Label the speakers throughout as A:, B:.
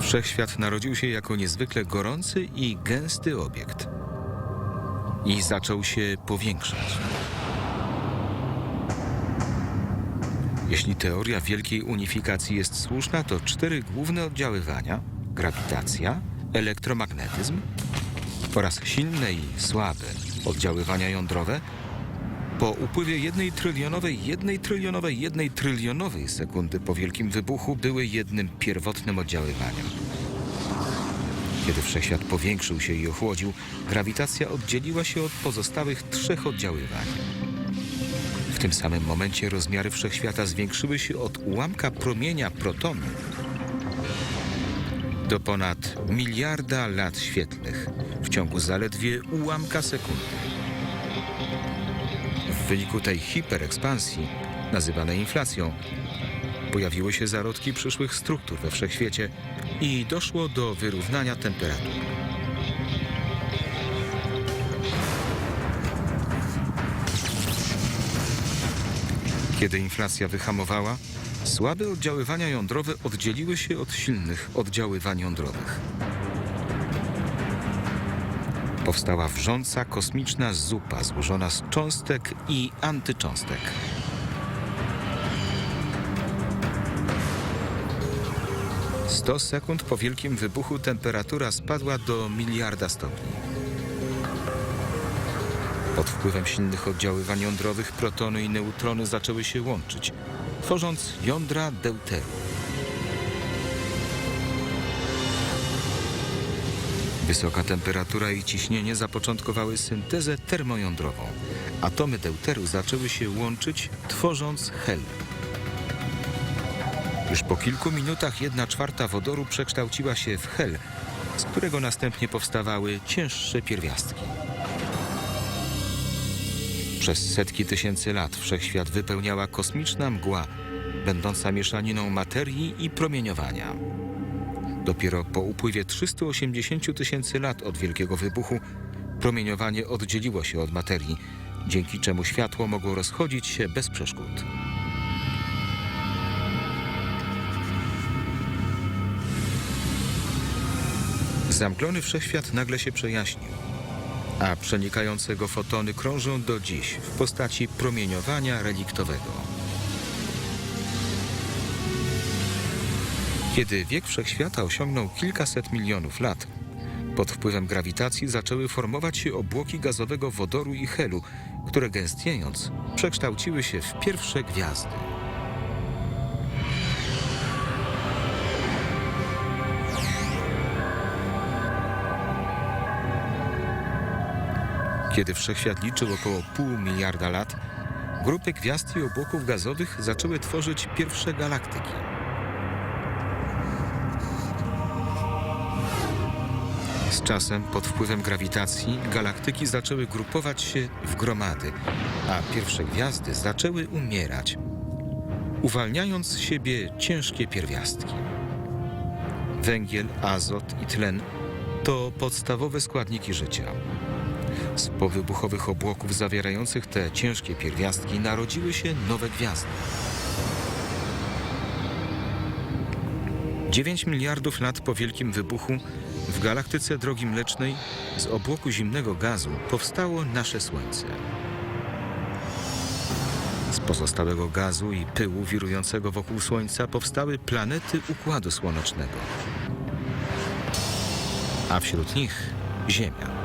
A: Wszechświat narodził się jako niezwykle gorący i gęsty obiekt. I zaczął się powiększać. Jeśli teoria wielkiej unifikacji jest słuszna, to cztery główne oddziaływania grawitacja, elektromagnetyzm oraz silne i słabe oddziaływania jądrowe po upływie jednej trylionowej, jednej trylionowej, jednej trylionowej sekundy po wielkim wybuchu były jednym pierwotnym oddziaływaniem. Kiedy wszechświat powiększył się i ochłodził, grawitacja oddzieliła się od pozostałych trzech oddziaływań. W tym samym momencie rozmiary wszechświata zwiększyły się od ułamka promienia protonu do ponad miliarda lat świetlnych w ciągu zaledwie ułamka sekundy. W wyniku tej hiperekspansji, nazywanej inflacją, pojawiły się zarodki przyszłych struktur we wszechświecie i doszło do wyrównania temperatur. Kiedy inflacja wyhamowała, słabe oddziaływania jądrowe oddzieliły się od silnych oddziaływań jądrowych. Powstała wrząca kosmiczna zupa złożona z cząstek i antycząstek. Sto sekund po wielkim wybuchu temperatura spadła do miliarda stopni. Pod wpływem silnych oddziaływań jądrowych protony i neutrony zaczęły się łączyć, tworząc jądra deuteru. Wysoka temperatura i ciśnienie zapoczątkowały syntezę termojądrową. Atomy deuteru zaczęły się łączyć, tworząc helium. Już po kilku minutach jedna czwarta wodoru przekształciła się w hel, z którego następnie powstawały cięższe pierwiastki. Przez setki tysięcy lat wszechświat wypełniała kosmiczna mgła, będąca mieszaniną materii i promieniowania. Dopiero po upływie 380 tysięcy lat od Wielkiego Wybuchu promieniowanie oddzieliło się od materii, dzięki czemu światło mogło rozchodzić się bez przeszkód. Zamglony wszechświat nagle się przejaśnił, a przenikające go fotony krążą do dziś w postaci promieniowania reliktowego. Kiedy wiek wszechświata osiągnął kilkaset milionów lat, pod wpływem grawitacji zaczęły formować się obłoki gazowego wodoru i helu, które gęstniejąc przekształciły się w pierwsze gwiazdy. Kiedy wszechświat liczył około pół miliarda lat, grupy gwiazd i obłoków gazowych zaczęły tworzyć pierwsze galaktyki. Z czasem, pod wpływem grawitacji, galaktyki zaczęły grupować się w gromady, a pierwsze gwiazdy zaczęły umierać, uwalniając z siebie ciężkie pierwiastki. Węgiel, azot i tlen to podstawowe składniki życia. Z powybuchowych obłoków zawierających te ciężkie pierwiastki narodziły się nowe gwiazdy. 9 miliardów lat po wielkim wybuchu w galaktyce Drogi Mlecznej z obłoku zimnego gazu powstało nasze Słońce. Z pozostałego gazu i pyłu wirującego wokół Słońca powstały planety Układu Słonecznego. A wśród nich Ziemia.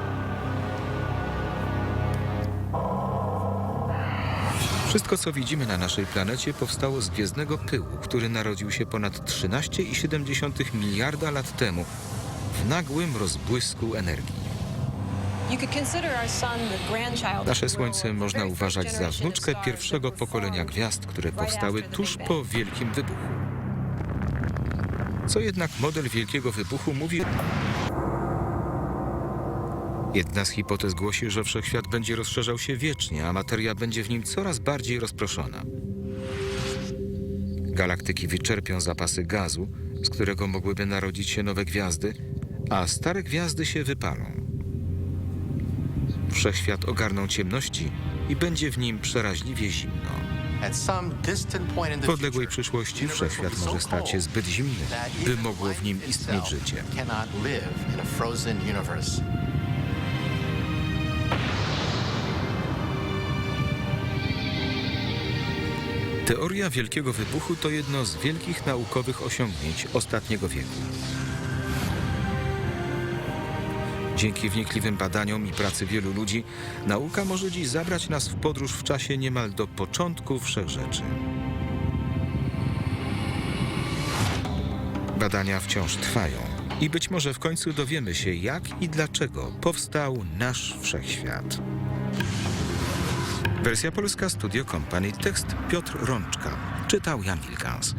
A: Wszystko, co widzimy na naszej planecie, powstało z gwiezdnego pyłu, który narodził się ponad 13,7 miliarda lat temu w nagłym rozbłysku energii. Nasze Słońce można uważać za wnuczkę pierwszego pokolenia gwiazd, które powstały tuż po Wielkim Wybuchu. Co jednak model Wielkiego Wybuchu mówi... Jedna z hipotez głosi, że wszechświat będzie rozszerzał się wiecznie, a materia będzie w nim coraz bardziej rozproszona. Galaktyki wyczerpią zapasy gazu, z którego mogłyby narodzić się nowe gwiazdy, a stare gwiazdy się wypalą. Wszechświat ogarną ciemności i będzie w nim przeraźliwie zimno. W odległej przyszłości wszechświat może stać się zbyt zimny, by mogło w nim istnieć życie. Teoria Wielkiego Wybuchu to jedno z wielkich naukowych osiągnięć ostatniego wieku. Dzięki wnikliwym badaniom i pracy wielu ludzi, nauka może dziś zabrać nas w podróż w czasie niemal do początku wszechrzeczy. Badania wciąż trwają i być może w końcu dowiemy się, jak i dlaczego powstał nasz wszechświat. Wersja polska Studio Company, tekst Piotr Rączka, czytał Jan Wilkans.